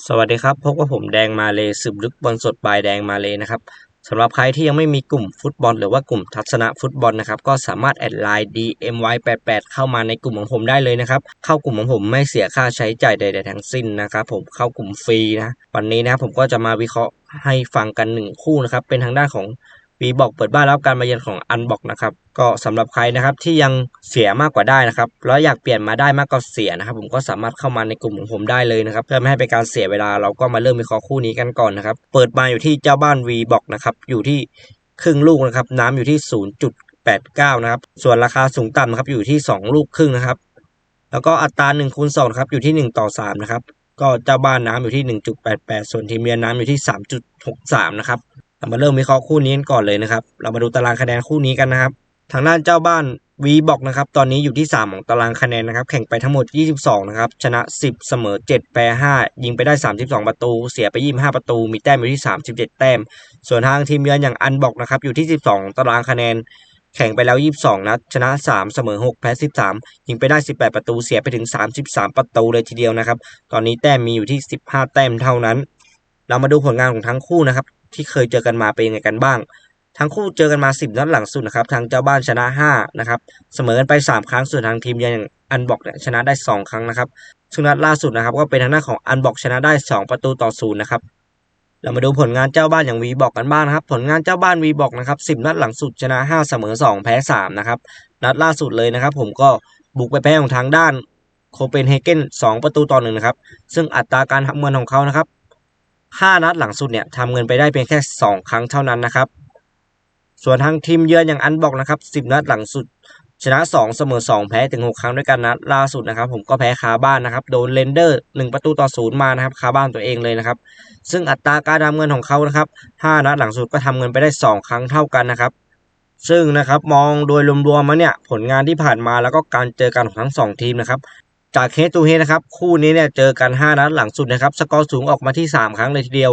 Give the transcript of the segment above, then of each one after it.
สวัสดีครับพบกับผมแดงมาเลยสืบลึกบอลสดบายแดงมาเลยนะครับสำหรับใครที่ยังไม่มีกลุ่มฟุตบอล หรือว่ากลุ่มทัศนะฟุตบอลนะครับก็สามารถแอดไลน์ DMY88 เข้ามาในกลุ่มของผมได้เลยนะครับเข้ากลุ่มของผมไม่เสียค่าใช้จ่ายใดๆทั้งสิ้นนะครับผมเข้ากลุ่มฟรีนะวันนี้นะครับผมก็จะมาวิเคราะห์ให้ฟังกันหนึ่งคู่นะครับเป็นทางด้านของ วีบอกเปิดบ้านรับการมาเยือนของอันบอกนะครับก็สำหรับใครนะครับที่ยังเสียมากกว่าได้นะครับแล้วอยากเปลี่ยนมาได้มากกว่าเสียนะครับ ผมก็สามารถเข้ามาในกลุ่มของผมได้เลยนะครับเพื่อไม่ให้เป็นการเสียเวลาเราก็มาเริ่มวิเคราะห์คู่นี้กันก่อนนะครับ เปิดมาอยู่ที่เจ้าบ้านวีบอกนะครับอยู่ที่ครึ่งลูกนะครับน้ำอยู่ที่ 0.89 นะครับ ส่วนราคาสูงต่ำนะครับอยู่ที่ 2 ลูกครึ่งนะครับ แล้วก็อัตรา1คูณ2ครับอยู่ที่ 1 ต่อ 3 นะครับ ก็เจ้าบ้านน้ำอยู่ที่ 1.88 ส่วนทีมเยือนน้ำอยู่ที่ 3.63 นะครับ เรามาเริ่มวิเคราะห์คู่นี้กันก่อนเลยนะครับ เรามาดูตารางคะแนนคู่นี้กันนะครับ ทางด้านเจ้าบ้านวีบอกนะครับ ตอนนี้อยู่ที่ 3 ของตารางคะแนนนะครับ แข่งไปทั้งหมด 22 นะครับ ชนะ 10 เสมอ 7 แพ้ 5 ยิงไปได้ 32 ประตู เสียไป 25 ประตู มีแต้มอยู่ที่ 37 แต้ม ส่วนทางทีมเยือนอย่างอันบอกนะครับ อยู่ที่ 12 ตารางคะแนน แข่งไปแล้ว 22 นัด ชนะ 3 เสมอ 6 แพ้ 13 ยิงไปได้ 18 ประตู เสียไปถึง 33 ประตูเลยทีเดียวนะครับ ตอนนี้แต้มมีอยู่ที่ 15 แต้มเท่านั้น เรามาดูผลงานของทั้งคู่นะครับ ที่เคยเจอกันมาเป็นยังไงกันบ้าง ทั้งคู่เจอกันมา 10นัดหลังสุดนะครับทางเจ้าบ้านชนะ5นะครับเสมอกันไป 3 ครั้งส่วนทางทีมยือนอย่างอันบอกเนี่ยชนะได้ 2 ครั้งนะครับซึ่งนัดล่าสุดนะครับก็เป็นทางด้าของอันบอกชนะได้ 2 ประตูต่อศูนย์นะครับเรามาดูผลงานเจ้าบ้านอย่างวีบอกกันบ้างนะครับ ผลงานเจ้าบ้านวีบอกนะครับ10นัดหลังสุดชนะ5เสมอ2แพ้3นะครับนัดล่าสุดเลยนะครับ ผมก็บุกไปแพ้ของทางด้านโคเปนเฮเกน2ประตูต่อหนึ่งนะครับซึ่งอัตราการทำเงินของเขานะครับ 5 นัดหลังสุดเนี่ยทำเงินไปได้เพียงแค่ 2 ครั้งเท่านั้นนะครับ ส่วนทางทีมเยือนอย่างอันบอกนะครับ 10 นัดหลังสุด ชนะ 2 เสมอ 2 แพ้ถึง 6 ครั้งด้วยกันนัดล่าสุดนะครับ ผมก็แพ้คาบ้านนะครับ โดนเรนเดอร์ 1 ประตูต่อศูนย์มานะครับคาบ้านตัวเองเลยนะครับ ซึ่งอัตราการทำเงินของเขานะครับ 5 นัดหลังสุดก็ทำเงินไปได้ 2 ครั้งเท่ากันนะครับซึ่งนะครับมองโดยรวมๆมาเนี่ยผลงานที่ผ่านมาแล้วก็การเจอกันของทั้ง 2 ทีมนะครับ จากเฮตูเฮนะครับคู่นี้เนี่ยเจอกัน 5 นัดหลังสุดนะครับ สกอร์สูงออกมาที่ 3 ครั้งเลยทีเดียว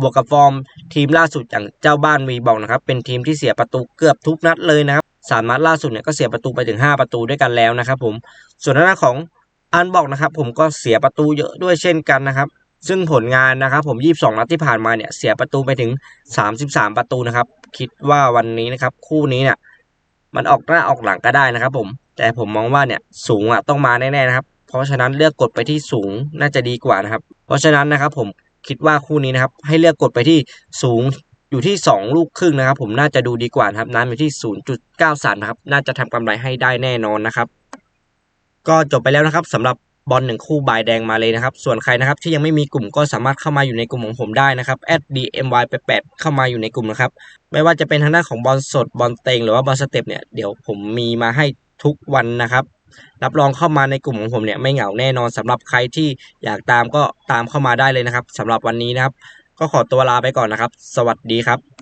บวกกับฟอร์มทีมล่าสุดอย่างเจ้าบ้านวีบอกนะครับ เป็นทีมที่เสียประตูเกือบทุกนัดเลยนะครับสามนัดล่าสุดเนี่ยก็เสียประตูไปถึง 5 ประตูด้วยกันแล้วนะครับผมส่วนทางด้าของอันบอกนะครับ ผมก็เสียประตูเยอะด้วยเช่นกันนะครับ ซึ่งผลงานนะครับ ผม 22 นัดที่ผ่านมาเนี่ยเสียประตูไปถึง 33 ประตูนะครับ คิดว่าวันนี้นะครับ คู่นี้เนี่ยมันออกหน้าออกหลังก็ได้นะครับ ผม แต่ผมมองว่าเนี่ยสูงอะต้องมาแน่ๆนะครับ ราะฉะนั้นเลือกกดไปที่สูงน่าจะดีกว่านะครับ เพราะฉะนั้นนะครับผมคิดว่าคู่นี้นะครับ ให้เลือกกดไปที่สูงอยู่ที่ 2 ลูกครึ่งนะครับ ผมน่าจะดูดีกว่านะครับน้ำอยู่ที่ 0.93นะครับน่าจะทำกำไรให้ได้แน่นอนนะครับ ก็จบไปแล้วนะครับสำหรับบอลหนึ่งคู่บายแดงมาเลยนะครับ ส่วนใครนะครับที่ยังไม่มีกลุ่มก็สามารถเข้ามาอยู่ในกลุ่มของผมได้นะครับ @dmy88 เข้ามาอยู่ในกลุ่มนะครับ ไม่ว่าจะเป็นทางด้านของบอลสดบอลเต็งหรือว่าบอลสเต็ปเนี่ยเดี๋ยวผมมีมาให้ทุกวันนะครับ รับรองเข้ามาในกลุ่มของผมเนี่ยไม่เหงาแน่นอนสำหรับใครที่อยากตามก็ตามเข้ามาได้เลยนะครับสำหรับวันนี้นะครับ ก็ขอตัวลาไปก่อนนะครับ สวัสดีครับ